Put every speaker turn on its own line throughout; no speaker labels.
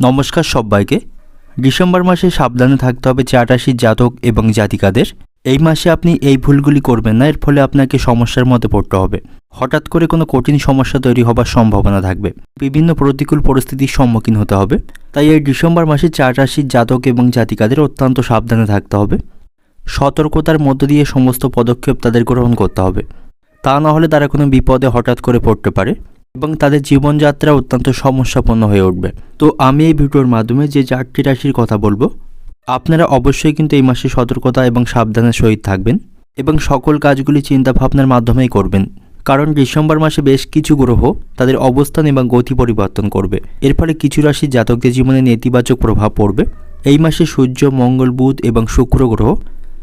নমস্কার সবাইকে। ডিসেম্বর মাসে সাবধানে থাকতে হবে রাশির জাতক এবং জাতিকাদের। এই মাসে আপনি এই ভুলগুলি করবেন না, এর ফলে আপনাকে সমস্যার মধ্যে পড়তে হবে। হঠাৎ করে কোনো কঠিন সমস্যা তৈরি হবার সম্ভাবনা থাকবে। বিভিন্ন প্রতিকূল পরিস্থিতির সম্মুখীন হতে হবে। তাই এই ডিসেম্বর মাসে চার রাশির জাতক এবং জাতিকাদের অত্যন্ত সাবধানে থাকতে হবে। সতর্কতার মধ্য দিয়ে সমস্ত পদক্ষেপ তাদের গ্রহণ করতে হবে। তা না হলে তারা কোনো বিপদে হঠাৎ করে পড়তে পারে। এবং তাদের জীবনযাত্রা অত্যন্ত সমস্যাপন্ন হয়ে উঠবে। তো আমি এই ভিডিওর মাধ্যমে যে চারটি রাশির কথা বলব, আপনারা অবশ্যই কিন্তু এই মাসে সতর্কতা এবং সাবধানের সহিত থাকবেন এবং সকল কাজগুলি চিন্তা ভাবনার মাধ্যমেই করবেন। কারণ ডিসেম্বর মাসে বেশ কিছু গ্রহ তাদের অবস্থান এবং গতি পরিবর্তন করবে। এর ফলে কিছু রাশি জাতকদের জীবনে নেতিবাচক প্রভাব পড়বে। এই মাসে সূর্য, মঙ্গল, বুধ এবং শুক্র গ্রহ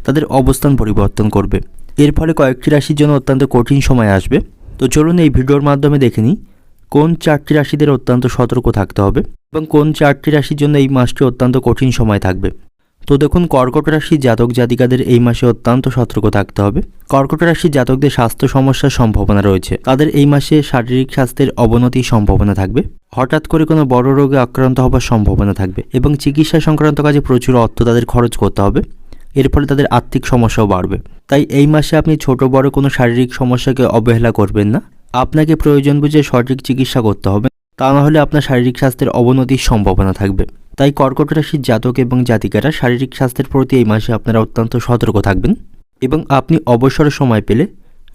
তাদের অবস্থান পরিবর্তন করবে। এর ফলে কয়েকটি রাশির জন্য অত্যন্ত কঠিন সময় আসবে। তো চলুন এই ভিডিওর মাধ্যমে দেখে নিই, কোন চারটি রাশিদের অত্যন্ত সতর্ক থাকতে হবে এবং কোন চারটি রাশির জন্য এই মাসটি অত্যন্ত কঠিন সময় থাকবে। তো দেখুন, কর্কট রাশির জাতক জাতিকাদের এই মাসে অত্যন্ত সতর্ক থাকতে হবে। কর্কট রাশির জাতকদের স্বাস্থ্য সমস্যার সম্ভাবনা রয়েছে। তাদের এই মাসে শারীরিক স্বাস্থ্যের অবনতির সম্ভাবনা থাকবে। হঠাৎ করে কোনো বড় রোগে আক্রান্ত হবার সম্ভাবনা থাকবে এবং চিকিৎসা সংক্রান্ত কাজে প্রচুর অর্থ তাদের খরচ করতে হবে। এর ফলে তাদের আর্থিক সমস্যাও বাড়বে। তাই এই মাসে আপনি ছোট বড় কোনো শারীরিক সমস্যাকে অবহেলা করবেন না। আপনাকে প্রয়োজন বুঝে সঠিক চিকিৎসা করতে হবে। তা না হলে আপনার শারীরিক স্বাস্থ্যের অবনতির সম্ভাবনা থাকবে। তাই কর্কট রাশির জাতক এবং জাতিকারা শারীরিক স্বাস্থ্যের প্রতি এই মাসে আপনারা অত্যন্ত সতর্ক থাকবেন এবং আপনি অবসর সময় পেলে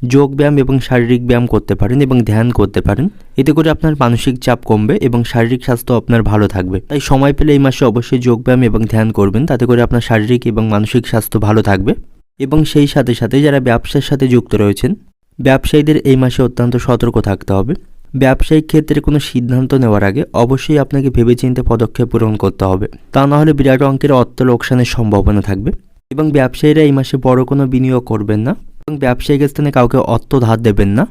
যোগ ব্যায়াম এবং শারীরিক ব্যায়াম করতে পারেন এবং ধ্যান করতে পারেন। এতে করে আপনার মানসিক চাপ কমবে এবং শারীরিক স্বাস্থ্য আপনার ভালো থাকবে। তাই সময় পেলে এই মাসে অবশ্যই যোগ ব্যায়াম এবং ধ্যান করবেন। তাতে করে আপনার শারীরিক এবং মানসিক স্বাস্থ্য ভালো থাকবে। এবং সেই সাথে সাথে যারা ব্যবসার সাথে যুক্ত রয়েছেন, ব্যবসায়ীদের এই মাসে অত্যন্ত সতর্ক থাকতে হবে। ব্যবসায়িক ক্ষেত্রে কোনো সিদ্ধান্ত নেওয়ার আগে অবশ্যই আপনাকে ভেবেচিন্তে পদক্ষেপ গ্রহণ করতে হবে। তা না হলে বিরাট অঙ্কের অর্থ লোকসানের সম্ভাবনা থাকবে। এবং ব্যবসায়ীরা এই মাসে বড় কোনো বিনিয়োগ করবেন না। এবং ব্যবসায়িক স্থানে কাউকে অর্থ ধার দেবেন না,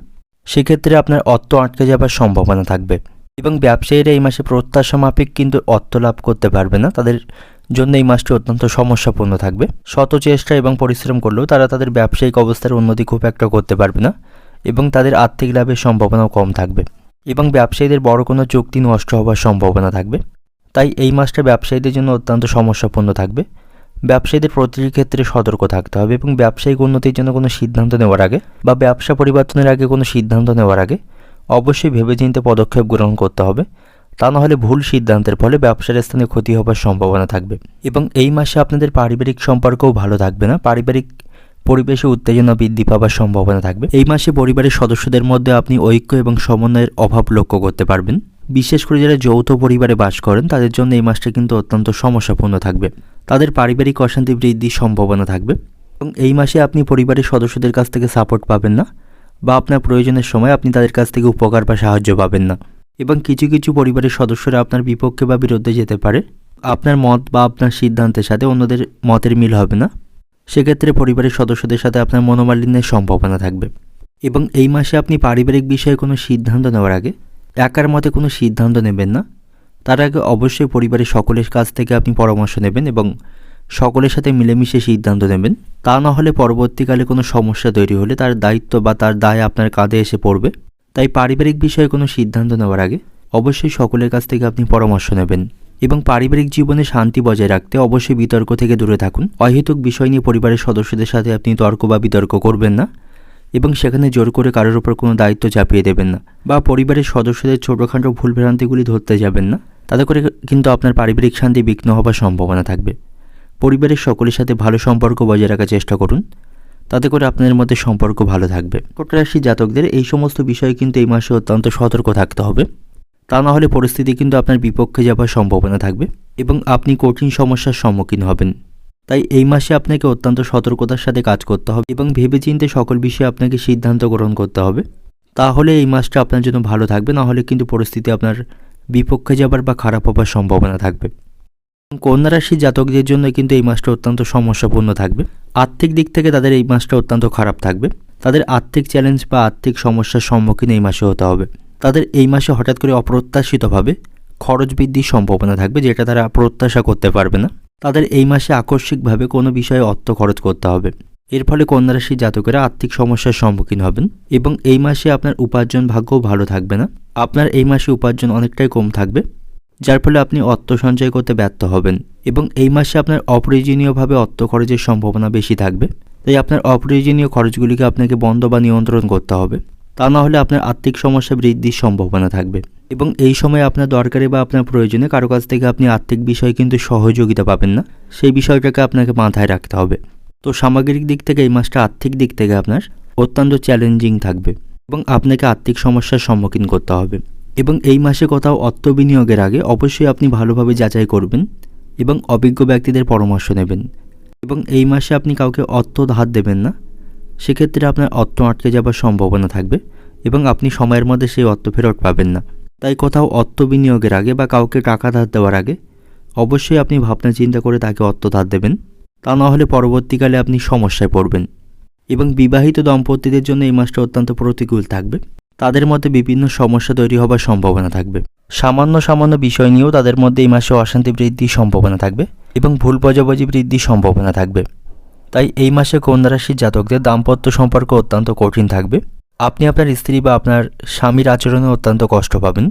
সেক্ষেত্রে আপনার অর্থ আটকে যাবার সম্ভাবনা থাকবে। এবং ব্যবসায়ীরা এই মাসে প্রত্যাশা মাফিক কিন্তু অর্থ লাভ করতে পারবে না। তাদের জন্য এই মাসটি অত্যন্ত সমস্যাপূর্ণ থাকবে। শত চেষ্টা এবং পরিশ্রম করলেও তারা তাদের ব্যবসায়িক অবস্থার উন্নতি খুব একটা করতে পারবে না এবং তাদের আর্থিক লাভের সম্ভাবনাও কম থাকবে। এবং ব্যবসায়ীদের বড় কোনো চুক্তি নষ্ট হওয়ার সম্ভাবনা থাকবে। তাই এই মাসটা ব্যবসায়ীদের জন্য অত্যন্ত সমস্যাপূর্ণ থাকবে। ব্যবসায়ীদের প্রতিটি ক্ষেত্রে সতর্ক থাকতে হবে এবং ব্যবসায়িক উন্নতির জন্য কোনো সিদ্ধান্ত নেওয়ার আগে বা ব্যবসা পরিবর্তনের আগে কোনো সিদ্ধান্ত নেওয়ার আগে অবশ্যই ভেবেচিন্তে পদক্ষেপ গ্রহণ করতে হবে। তা নাহলে ভুল সিদ্ধান্তের ফলে ব্যবসার স্থানে ক্ষতি হবার সম্ভাবনা থাকবে এবং এই মাসে আপনাদের পারিবারিক সম্পর্কও ভালো থাকবে না। পারিবারিক পরিবেশে উত্তেজনা বৃদ্ধি পাওয়ার সম্ভাবনা থাকবে। এই মাসে পরিবারের সদস্যদের মধ্যে আপনি ঐক্য এবং সমন্বয়ের অভাব লক্ষ্য করতে পারবেন। বিশেষ করে যারা যৌথ পরিবারে বাস করেন, তাদের জন্য এই মাসটা কিন্তু অত্যন্ত সমস্যাপূর্ণ থাকবে। তাদের পারিবারিক অশান্তি বৃদ্ধির সম্ভাবনা থাকবে। এবং এই মাসে আপনি পরিবারের সদস্যদের কাছ থেকে সাপোর্ট পাবেন না বা আপনার প্রয়োজনের সময় আপনি তাদের কাছ থেকে উপকার বা সাহায্য পাবেন না। এবং কিছু কিছু পরিবারের সদস্যরা আপনার বিপক্ষে বা বিরুদ্ধে যেতে পারে। আপনার মত বা আপনার সিদ্ধান্তের সাথে অন্যদের মতের মিল হবে না। সেক্ষেত্রে পরিবারের সদস্যদের সাথে আপনার মনোমালিন্যের সম্ভাবনা থাকবে। এবং এই মাসে আপনি পারিবারিক বিষয়ে কোনো সিদ্ধান্ত নেওয়ার আগে একার মতে কোনো সিদ্ধান্ত নেবেন না। তার আগে অবশ্যই পরিবারের সকলের কাছ থেকে আপনি পরামর্শ নেবেন এবং সকলের সাথে মিলেমিশে সিদ্ধান্ত নেবেন। তা না হলে পরবর্তীকালে কোনো সমস্যা তৈরি হলে তার দায়িত্ব বা তার দায় আপনার কাঁধে এসে পড়বে। তাই পারিবারিক বিষয়ে কোনো সিদ্ধান্ত নেওয়ার আগে অবশ্যই সকলের কাছ থেকে আপনি পরামর্শ নেবেন এবং পারিবারিক জীবনে শান্তি বজায় রাখতে অবশ্যই বিতর্ক থেকে দূরে থাকুন। অহেতুক বিষয় নিয়ে পরিবারের সদস্যদের সাথে আপনি তর্ক বা বিতর্ক করবেন না। এবং সেখানে জোর করে কারোর ওপর কোনো দায়িত্ব চাপিয়ে দেবেন না বা পরিবারের সদস্যদের ছোটোখাটো ভুলভ্রান্তিগুলি ধরতে যাবেন না। তাতে করে কিন্তু আপনার পারিবারিক শান্তি বিঘ্ন হবার সম্ভাবনা থাকবে। পরিবারের সকলের সাথে ভালো সম্পর্ক বজায় রাখার চেষ্টা করুন। তাতে করে আপনাদের মধ্যে সম্পর্ক ভালো থাকবে। কটরাশি জাতকদের এই সমস্ত বিষয়ে কিন্তু এই মাসে অত্যন্ত সতর্ক থাকতে হবে। তা না হলে পরিস্থিতি কিন্তু আপনার বিপক্ষে যাবার সম্ভাবনা থাকবে এবং আপনি কঠিন সমস্যার সম্মুখীন হবেন। তাই এই মাসে আপনাকে অত্যন্ত সতর্কতার সাথে কাজ করতে হবে এবং ভেবেচিন্তে সকল বিষয়ে আপনাকে সিদ্ধান্ত গ্রহণ করতে হবে। তাহলে এই মাসটা আপনার জন্য ভালো থাকবে না হলে কিন্তু পরিস্থিতি আপনার বিপক্ষে যাবার বা খারাপ হবার সম্ভাবনা থাকবে। কন্যা রাশির জাতকদের জন্য কিন্তু এই মাসটা অত্যন্ত সমস্যাপূর্ণ থাকবে। আর্থিক দিক থেকে তাদের এই মাসটা অত্যন্ত খারাপ থাকবে। তাদের আর্থিক চ্যালেঞ্জ বা আর্থিক সমস্যার সম্মুখীন এই মাসে হতে হবে। তাদের এই মাসে হঠাৎ করে অপ্রত্যাশিতভাবে খরচ বৃদ্ধির সম্ভাবনা থাকবে, যেটা তারা প্রত্যাশা করতে পারবে না। তাদের এই মাসে আকস্মিকভাবে কোনো বিষয়ে অর্থ খরচ করতে হবে। এর ফলে কন্যা রাশির জাতকেরা আর্থিক সমস্যার সম্মুখীন হবেন এবং এই মাসে আপনার উপার্জন ভাগ্যও ভালো থাকবে না। আপনার এই মাসে উপার্জন অনেকটাই কম থাকবে, যার ফলে আপনি অর্থ সঞ্চয় করতে ব্যর্থ হবেন এবং এই মাসে আপনার অপ্রয়োজনীয়ভাবে অর্থ খরচের সম্ভাবনা বেশি থাকবে। তাই আপনার অপ্রয়োজনীয় খরচগুলিকে আপনাকে বন্ধ বা নিয়ন্ত্রণ করতে হবে। তা না হলে আপনার আর্থিক সমস্যা বৃদ্ধির সম্ভাবনা থাকবে। এবং এই সময় আপনার দরকারে বা আপনার প্রয়োজনে কারও কাছ থেকে আপনি আর্থিক বিষয়ে কিন্তু সহযোগিতা পাবেন না। সেই বিষয়টাকে আপনাকে মাথায় রাখতে হবে। তো সামগ্রিক দিক থেকে এই মাসটা আর্থিক দিক থেকে আপনার অত্যন্ত চ্যালেঞ্জিং থাকবে এবং আপনাকে আর্থিক সমস্যার সম্মুখীন করতে হবে। এবং এই মাসে কোথাও অর্থ বিনিয়োগের আগে অবশ্যই আপনি ভালোভাবে যাচাই করবেন এবং অভিজ্ঞ ব্যক্তিদের পরামর্শ নেবেন। এবং এই মাসে আপনি কাউকে অর্থ ধার দেবেন না। সেক্ষেত্রে আপনার অর্থ আটকে যাবার সম্ভাবনা থাকবে এবং আপনি সময়ের মধ্যে সেই অর্থ ফেরত পাবেন না। তাই কোথাও অর্থ বিনিয়োগের আগে বা কাউকে টাকা ধার দেওয়ার আগে অবশ্যই আপনি ভাবনা চিন্তা করে তাকে অর্থ ধার দেবেন। তা না হলে পরবর্তীকালে আপনি সমস্যায় পড়বেন। এবং বিবাহিত দম্পতিদের জন্য এই মাসটা অত্যন্ত প্রতিকূল থাকবে। তাদের মধ্যে বিভিন্ন সমস্যা তৈরি হবার সম্ভাবনা থাকবে। সামান্য সামান্য বিষয় নিয়েও তাদের মধ্যে এই মাসে অশান্তি বৃদ্ধির সম্ভাবনা থাকবে এবং ভুল বোঝাবুঝি বৃদ্ধির সম্ভাবনা থাকবে। তাই এই মাসে কন্যা রাশির জাতকদের দাম্পত্য সম্পর্ক অত্যন্ত কঠিন থাকবে। আপনি আপনার স্ত্রী বা আপনার স্বামীর আচরণে অত্যন্ত কষ্ট পাবেন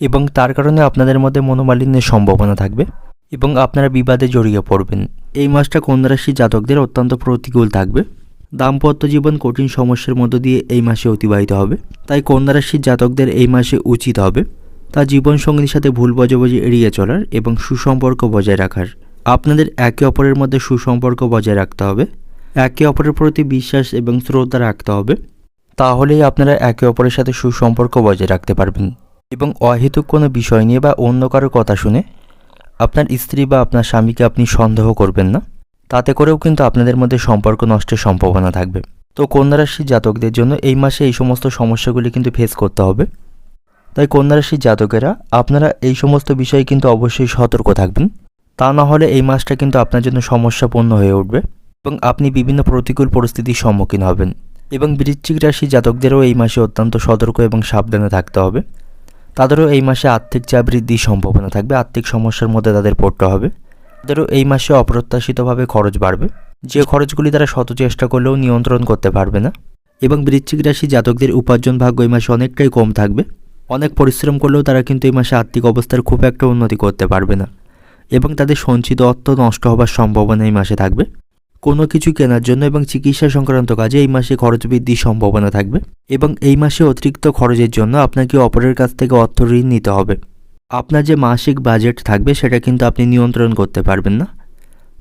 এবং তার কারণে আপনাদের মধ্যে মনোমালিন্যের সম্ভাবনা থাকবে এবং আপনারা বিবাদে জড়িয়ে পড়বেন। এই মাসটা কন্যা রাশির জাতকদের অত্যন্ত প্রতিকূল থাকবে। দাম্পত্য জীবন কঠিন সমস্যার মধ্য দিয়ে এই মাসে অতিবাহিত হবে। তাই কন্যা রাশির জাতকদের এই মাসে উচিত হবে তার জীবনসঙ্গীর সাথে ভুল বোঝাবুঝি এড়িয়ে চলার এবং সুসম্পর্ক বজায় রাখার। আপনাদের একে অপরের মধ্যে সুসম্পর্ক বজায় রাখতে হবে। একে অপরের প্রতি বিশ্বাস এবং শ্রদ্ধা রাখতে হবে। তাহলেই আপনারা একে অপরের সাথে সুসম্পর্ক বজায় রাখতে পারবেন। এবং অহেতুক কোনো বিষয় নিয়ে বা অন্য কারও কথা শুনে আপনার স্ত্রী বা আপনার স্বামীকে আপনি সন্দেহ করবেন না। তাতে করেও কিন্তু আপনাদের মধ্যে সম্পর্ক নষ্টের সম্ভাবনা থাকবে। তো কন্যা রাশির জাতকদের জন্য এই মাসে এই সমস্ত সমস্যাগুলি কিন্তু ফেস করতে হবে। তাই কন্যা রাশির জাতকেরা, আপনারা এই সমস্ত বিষয়ে কিন্তু অবশ্যই সতর্ক থাকবেন। তা না হলে এই মাসটা কিন্তু আপনার জন্য সমস্যাপূর্ণ হয়ে উঠবে এবং আপনি বিভিন্ন প্রতিকূল পরিস্থিতির সম্মুখীন হবেন। এবং বৃশ্চিক রাশি জাতকদেরও এই মাসে অত্যন্ত সতর্ক এবং সাবধানে থাকতে হবে। তাদেরও এই মাসে আর্থিক চাপ বৃদ্ধির সম্ভাবনা থাকবে, আর্থিক সমস্যার মধ্যে তাদের পড়তে হবে। তাদেরও এই মাসে অপ্রত্যাশিতভাবে খরচ বাড়বে। যে খরচগুলি তারা শত চেষ্টা করলেও নিয়ন্ত্রণ করতে পারবে না। এবং বৃশ্চিক রাশি জাতকদের উপার্জন ভাগ্য এই মাসে অনেকটাই কম থাকবে। অনেক পরিশ্রম করলেও তারা কিন্তু এই মাসে আর্থিক অবস্থার খুব একটা উন্নতি করতে পারবে না। এবং তাদের সঞ্চিত অর্থ নষ্ট হবার সম্ভাবনা এই মাসে থাকবে। কোনো কিছু কেনার জন্য এবং চিকিৎসা সংক্রান্ত কাজে এই মাসে খরচ বৃদ্ধির সম্ভাবনা থাকবে এবং এই মাসে অতিরিক্ত খরচের জন্য আপনাকে অপরের কাছ থেকে অর্থ ঋণ নিতে হবে। আপনার যে মাসিক বাজেট থাকবে সেটা কিন্তু আপনি নিয়ন্ত্রণ করতে পারবেন না।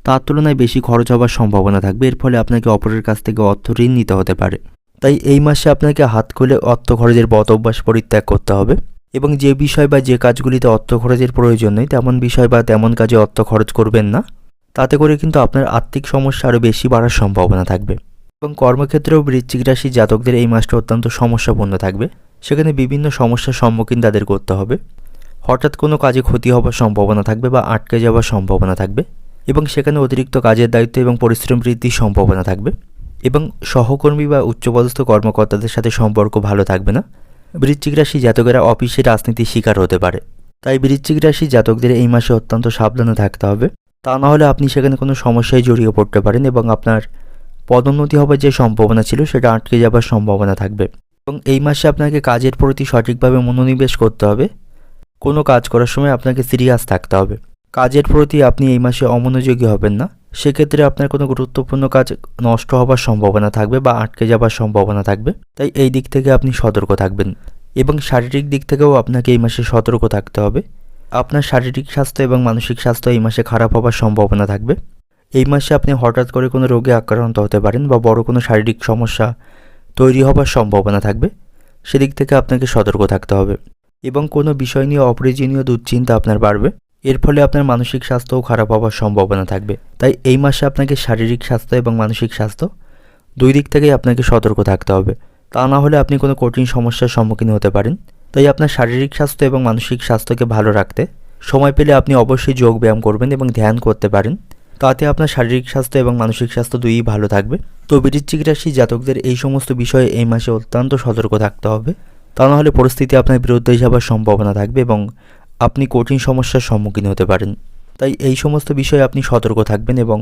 তার তুলনায় বেশি খরচ হওয়ার সম্ভাবনা থাকবে, এর ফলে আপনাকে অপরের কাছ থেকে অর্থ ঋণ নিতে হতে পারে। তাই এই মাসে আপনাকে হাত খুলে অর্থ খরচের বদ অভ্যাস পরিত্যাগ করতে হবে এবং যে বিষয় বা যে কাজগুলিতে অর্থ খরচের প্রয়োজন নেই, তেমন বিষয় বা তেমন কাজে অর্থ খরচ করবেন না। তাতে করে কিন্তু আপনার আর্থিক সমস্যা আরও বেশি বাড়ার সম্ভাবনা থাকবে। এবং কর্মক্ষেত্রেও বৃশ্চিক রাশি জাতকদের এই মাসটা অত্যন্ত সমস্যাপূর্ণ থাকবে। সেখানে বিভিন্ন সমস্যার সম্মুখীন তাদের করতে হবে। হঠাৎ কোনো কাজে ক্ষতি হওয়ার সম্ভাবনা থাকবে বা আটকে যাওয়ার সম্ভাবনা থাকবে। এবং সেখানে অতিরিক্ত কাজের দায়িত্ব এবং পরিশ্রম বৃদ্ধির সম্ভাবনা থাকবে। এবং সহকর্মী বা উচ্চপদস্থ কর্মকর্তাদের সাথে সম্পর্ক ভালো থাকবে না। বৃশ্চিক রাশি জাতকেরা অফিসে রাজনীতির শিকার হতে পারে। তাই বৃশ্চিক রাশি জাতকদের এই মাসে অত্যন্ত সাবধানে থাকতে হবে। তা না হলে আপনি সেখানে কোনো সমস্যায় জড়িয়ে পড়তে পারেন এবং আপনার পদোন্নতি হবার যে সম্ভাবনা ছিল, সেটা আটকে যাবার সম্ভাবনা থাকবে। এবং এই মাসে আপনাকে কাজের প্রতি সঠিকভাবে মনোনিবেশ করতে হবে। কোনো কাজ করার সময় আপনাকে সিরিয়াস থাকতে হবে। কাজের প্রতি আপনি এই মাসে অমনোযোগী হবেন না। সেক্ষেত্রে আপনার কোনো গুরুত্বপূর্ণ কাজ নষ্ট হবার সম্ভাবনা থাকবে বা আটকে যাবার সম্ভাবনা থাকবে। তাই এই দিক থেকে আপনি সতর্ক থাকবেন এবং শারীরিক দিক থেকেও আপনাকে এই মাসে সতর্ক থাকতে হবে। আপনার শারীরিক স্বাস্থ্য এবং মানসিক স্বাস্থ্য এই মাসে খারাপ হওয়ার সম্ভাবনা থাকবে। এই মাসে আপনি হঠাৎ করে কোনো রোগে আক্রান্ত হতে পারেন বা বড় কোনো শারীরিক সমস্যা তৈরি হবার সম্ভাবনা থাকবে। সেদিক থেকে আপনাকে সতর্ক থাকতে হবে এবং কোনো বিষয় নিয়ে অপ্রয়োজনীয় দুশ্চিন্তা আপনার বাড়বে। এর ফলে আপনার মানসিক স্বাস্থ্যও খারাপ হওয়ার সম্ভাবনা থাকবে। তাই এই মাসে আপনাকে শারীরিক স্বাস্থ্য এবং মানসিক স্বাস্থ্য দুই দিক থেকেই আপনাকে সতর্ক থাকতে হবে। তা না হলে আপনি কোনো কঠিন সমস্যার সম্মুখীন হতে পারেন। তাই আপনার শারীরিক স্বাস্থ্য এবং মানসিক স্বাস্থ্যকে ভালো রাখতে সময় পেলে আপনি অবশ্যই যোগ ব্যায়াম করবেন এবং ধ্যান করতে পারেন। তাতে আপনার শারীরিক স্বাস্থ্য এবং মানসিক স্বাস্থ্য দুইই ভালো থাকবে। তো বৃশ্চিক রাশি জাতকদের এই সমস্ত বিষয়ে এই মাসে অত্যন্ত সতর্ক থাকতে হবে। তা না হলে পরিস্থিতি আপনার বিরুদ্ধে যাবার সম্ভাবনা থাকবে এবং আপনি কঠিন সমস্যার সম্মুখীন হতে পারেন। তাই এই সমস্ত বিষয়ে আপনি সতর্ক থাকবেন এবং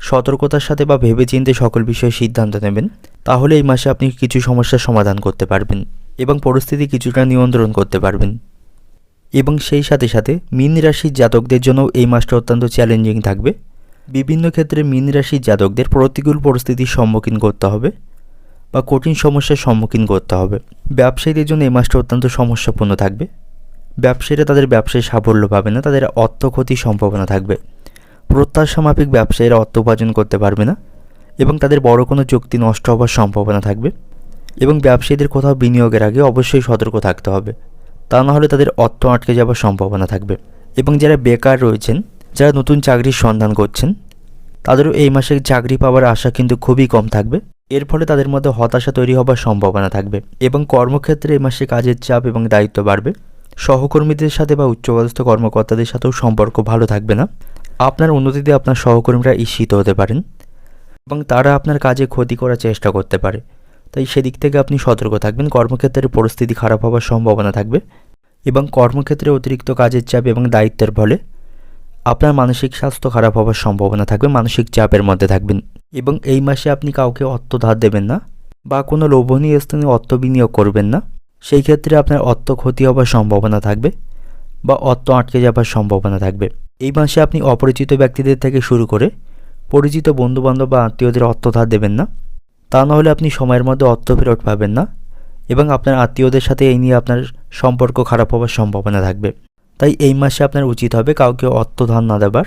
সতর্কতার সাথে বা ভেবেচিন্তে সকল বিষয়ে সিদ্ধান্ত নেবেন। তাহলে এই মাসে আপনি কিছু সমস্যার সমাধান করতে পারবেন। এবং পরিস্থিতি কিছুটা নিয়ন্ত্রণ করতে পারবেন। এবং সেই সাথে সাথে মীন রাশির জাতকদের জন্য এই মাসটা অত্যন্ত চ্যালেঞ্জিং থাকবে। বিভিন্ন ক্ষেত্রে মীন রাশির জাতকদের প্রতিকূল পরিস্থিতির সম্মুখীন করতে হবে বা কঠিন সমস্যার সম্মুখীন করতে হবে। ব্যবসায়ীদের জন্য এই মাসটা অত্যন্ত সমস্যাপূর্ণ থাকবে। ব্যবসায়ীরা তাদের ব্যবসায় সাফল্য পাবে না, তাদের অর্থ ক্ষতির সম্ভাবনা থাকবে। প্রত্যাশা মাফিক ব্যবসায়ীরা অর্থ উপার্জন করতে পারবে না এবং তাদের বড় কোনো চুক্তি নষ্ট হওয়ার সম্ভাবনা থাকবে। এবং ব্যবসায়ীদের কোথাও বিনিয়োগের আগে অবশ্যই সতর্ক থাকতে হবে। তা না হলে তাদের অর্থ আটকে যাওয়ার সম্ভাবনা থাকবে। এবং যারা বেকার রয়েছেন, যারা নতুন চাকরির সন্ধান করছেন, তাদেরও এই মাসে চাকরি পাওয়ার আশা কিন্তু খুবই কম থাকবে। এর ফলে তাদের মধ্যে হতাশা তৈরি হবার সম্ভাবনা থাকবে এবং কর্মক্ষেত্রে এই মাসে কাজের চাপ এবং দায়িত্ব বাড়বে। সহকর্মীদের সাথে বা উচ্চপদস্থ কর্মকর্তাদের সাথেও সম্পর্ক ভালো থাকবে না। আপনার উন্নতিতে আপনার সহকর্মীরা ঈর্ষিত হতে পারেন এবং তারা আপনার কাজে ক্ষতি করার চেষ্টা করতে পারে। তাই সেদিক থেকে আপনি সতর্ক থাকবেন। কর্মক্ষেত্রের পরিস্থিতি খারাপ হওয়ার সম্ভাবনা থাকবে এবং কর্মক্ষেত্রে অতিরিক্ত কাজের চাপ এবং দায়িত্বের ফলে আপনার মানসিক স্বাস্থ্য খারাপ হওয়ার সম্ভাবনা থাকবে, মানসিক চাপের মধ্যে থাকবেন এবং এই মাসে আপনি কাউকে অর্থ ধার দেবেন না বা কোনো লোভনীয় স্থানে অর্থ বিনিয়োগ করবেন না। সেই ক্ষেত্রে আপনার অর্থ ক্ষতি হওয়ার সম্ভাবনা থাকবে বা অর্থ আটকে যাবার সম্ভাবনা থাকবে। এই মাসে আপনি অপরিচিত ব্যক্তিদের থেকে শুরু করে পরিচিত বন্ধুবান্ধব বা আত্মীয়দের অর্থ ধার দেবেন না। তা নাহলে আপনি সময়ের মধ্যে অর্থ ফেরত পাবেন না এবং আপনার আত্মীয়দের সাথে এই নিয়ে আপনার সম্পর্ক খারাপ হওয়ার সম্ভাবনা থাকবে। তাই এই মাসে আপনার উচিত হবে কাউকে অর্থ ধার না দেবার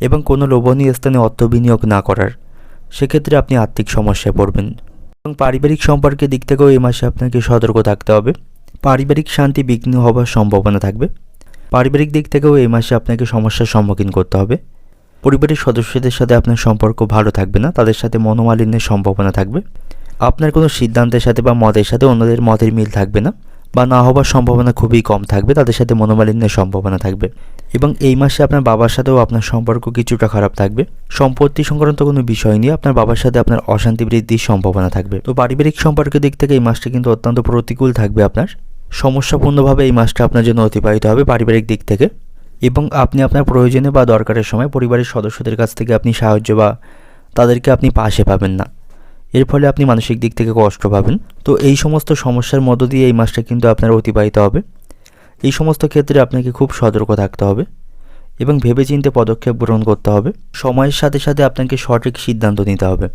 এবং কোনো লোভনীয় স্থানে অর্থ বিনিয়োগ না করার। সেক্ষেত্রে আপনি আর্থিক সমস্যায় পড়বেন। এবং পারিবারিক সম্পর্কের দিক থেকেও এই মাসে আপনাকে সতর্ক থাকতে হবে। পারিবারিক শান্তি বিঘ্ন হবার সম্ভাবনা থাকবে। পারিবারিক দিক থেকেও এই মাসে আপনাকে সমস্যার সম্মুখীন করতে হবে। পরিবারের সদস্যদের সাথে আপনার সম্পর্ক ভালো থাকবে না, তাদের সাথে মনোমালিন্যের সম্ভাবনা থাকবে। আপনার কোনো সিদ্ধান্তের সাথে বা মতের সাথে অন্যদের মতের মিল থাকবে না বা না হবার সম্ভাবনা খুবই কম থাকবে, তাদের সাথে মনোমালিন্যের সম্ভাবনা থাকবে। এবং এই মাসে আপনার বাবার সাথেও আপনার সম্পর্ক কিছুটা খারাপ থাকবে। সম্পত্তি সংক্রান্ত কোনো বিষয় নিয়ে আপনার বাবার সাথে আপনার অশান্তি বৃদ্ধির সম্ভাবনা থাকবে। তো পারিবারিক সম্পর্কের দিক থেকে এই মাসটা কিন্তু অত্যন্ত প্রতিকূল থাকবে আপনার। সমস্যাপূর্ণভাবে এই মাসটা আপনার জন্য অতিবাহিত হবে পারিবারিক দিক থেকে। এবং আপনি আপনার প্রয়োজনে বা দরকারের সময় পরিবারের সদস্যদের কাছ থেকে আপনি সাহায্য বা তাদেরকে আপনি পাশে পাবেন না। এর ফলে আপনি মানসিক দিক থেকে কষ্ট পাবেন। তো এই সমস্ত সমস্যার মধ্য দিয়ে এই মাসটা কিন্তু আপনার অতিবাহিত হবে। এই সমস্ত ক্ষেত্রে আপনাকে খুব সতর্ক থাকতে হবে এবং ভেবেচিন্তে পদক্ষেপ গ্রহণ করতে হবে। সময়ের সাথে সাথে আপনাকে সঠিক সিদ্ধান্ত নিতে হবে।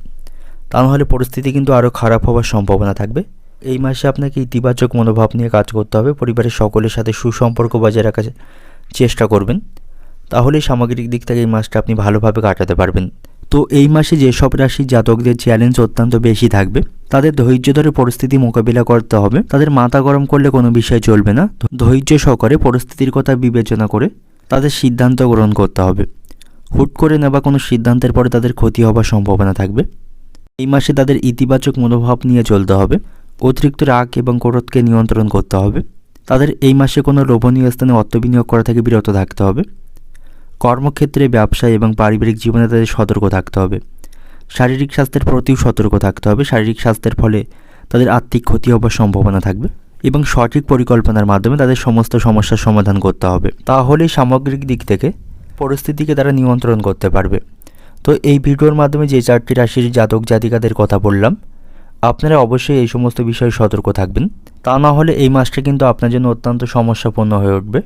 তা নাহলে পরিস্থিতি কিন্তু আরও খারাপ হওয়ার সম্ভাবনা থাকবে। এই মাসে আপনাকে ইতিবাচক মনোভাব নিয়ে কাজ করতে হবে। পরিবারের সকলের সাথে সুসম্পর্ক বজায় রাখার চেষ্টা করবেন তাহলে সামগ্রিক দিক থেকে এই মাসটা আপনি ভালোভাবে কাটাতে পারবেন। তো এই মাসে যেসব রাশির জাতকদের চ্যালেঞ্জ অত্যন্ত বেশি থাকবে, তাদের ধৈর্য ধরে পরিস্থিতি মোকাবিলা করতে হবে। তাদের মাথা গরম করলে কোনো বিষয় চলবে না। ধৈর্য সহকারে পরিস্থিতির কথা বিবেচনা করে তাদের সিদ্ধান্ত গ্রহণ করতে হবে। হুট করে নেওয়া কোনো সিদ্ধান্তের পরে তাদের ক্ষতি হওয়ার সম্ভাবনা থাকবে। এই মাসে তাদের ইতিবাচক মনোভাব নিয়ে চলতে হবে। অতিরিক্ত রাগ এবং ক্রোধকে নিয়ন্ত্রণ করতে হবে। তাদের এই মাসে কোনো লোভনীয় স্থানে অর্থ বিনিয়োগ করা থেকে বিরত থাকতে হবে। কর্মক্ষেত্রে ব্যবসা এবং পারিবারিক জীবনে তাদের সতর্ক থাকতে হবে। শারীরিক স্বাস্থ্যের প্রতিও সতর্ক থাকতে হবে। শারীরিক স্বাস্থ্যের ফলে তাদের আর্থিক ক্ষতি হবার সম্ভাবনা থাকবে এবং সঠিক পরিকল্পনার মাধ্যমে তাদের সমস্ত সমস্যার সমাধান করতে হবে। তাহলেই সামগ্রিক দিক থেকে পরিস্থিতিকে তারা নিয়ন্ত্রণ করতে পারবে। তো এই ভিডিওর মাধ্যমে যে চারটি রাশির জাতক জাতিকাদের কথা বললাম আপনারা অবশ্যই এই সমস্ত বিষয়ে সতর্ক থাকবেন। তা না হলে এই মাসটা কিন্তু আপনার জন্য অত্যন্ত সমস্যাপূর্ণ হয়ে উঠবে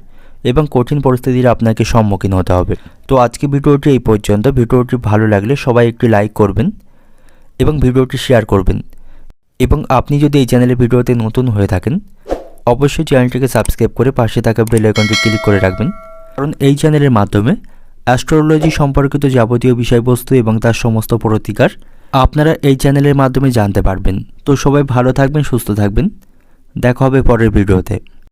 এবং কঠিন পরিস্থিতির আপনাকে সম্মুখীন হতে হবে। তো আজকে ভিডিওটি এই পর্যন্ত। ভিডিওটি ভালো লাগলে সবাই একটি লাইক করবেন এবং ভিডিওটি শেয়ার করবেন। এবং আপনি যদি এই চ্যানেলের ভিডিওতে নতুন হয়ে থাকেন, অবশ্যই চ্যানেলটিকে সাবস্ক্রাইব করে পাশে থাকা বেল আইকনটি ক্লিক করে রাখবেন। কারণ এই চ্যানেলের মাধ্যমে অ্যাস্ট্রোলজি সম্পর্কিত যাবতীয় বিষয়বস্তু এবং তার সমস্ত প্রতিকার আপনারা এই চ্যানেলের মাধ্যমে জানতে পারবেন। তো সবাই ভালো থাকবেন, সুস্থ থাকবেন। দেখা হবে পরের ভিডিওতে।